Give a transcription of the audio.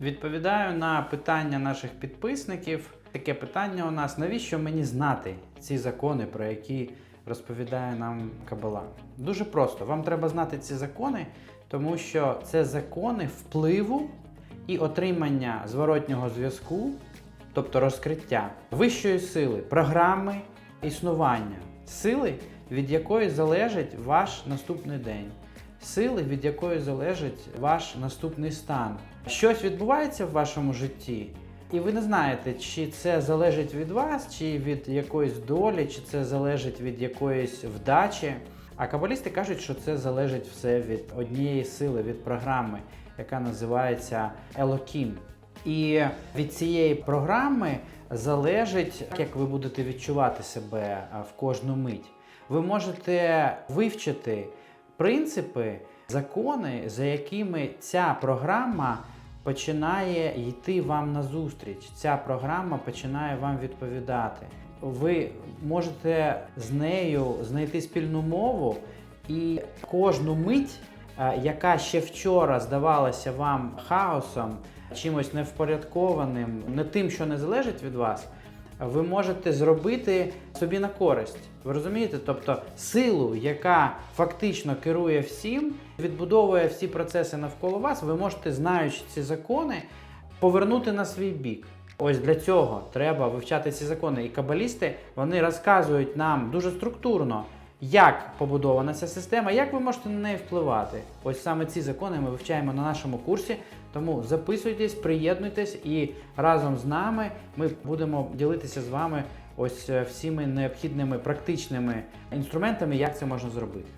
Відповідаю на питання наших підписників. Таке питання у нас: навіщо мені знати ці закони, про які розповідає нам Кабала? Дуже просто. Вам треба знати ці закони, тому що це закони впливу і отримання зворотнього зв'язку, тобто розкриття вищої сили, програми існування, сили, від якої залежить ваш наступний день сили, від якої залежить ваш наступний стан. Щось відбувається в вашому житті, і ви не знаєте, чи це залежить від вас, чи від якоїсь долі, чи це залежить від якоїсь вдачі. А кабалісти кажуть, що це залежить все від однієї сили, від програми, яка називається Елокім. І від цієї програми залежить, як ви будете відчувати себе в кожну мить. Ви можете вивчити принципи, закони, за якими ця програма починає йти вам назустріч. Ця програма починає вам відповідати. Ви можете з нею знайти спільну мову і кожну мить, е, яка ще вчора здавалася вам хаосом, чимось невпорядкованим, не тим, що не залежить від вас, ви можете зробити собі на користь. Ви розумієте? Тобто силу, яка фактично керує всім, відбудовує всі процеси навколо вас, ви можете, знаючи ці закони, повернути на свій бік. Ось для цього треба вивчати ці закони. І кабалісти вони розказують нам дуже структурно, як побудована ця система, як ви можете на неї впливати. Ось саме ці закони ми вивчаємо на нашому курсі. Тому записуйтесь, приєднуйтесь і разом з нами ми будемо ділитися з вами ось е, всіми необхідними практичними інструментами, як це можна зробити.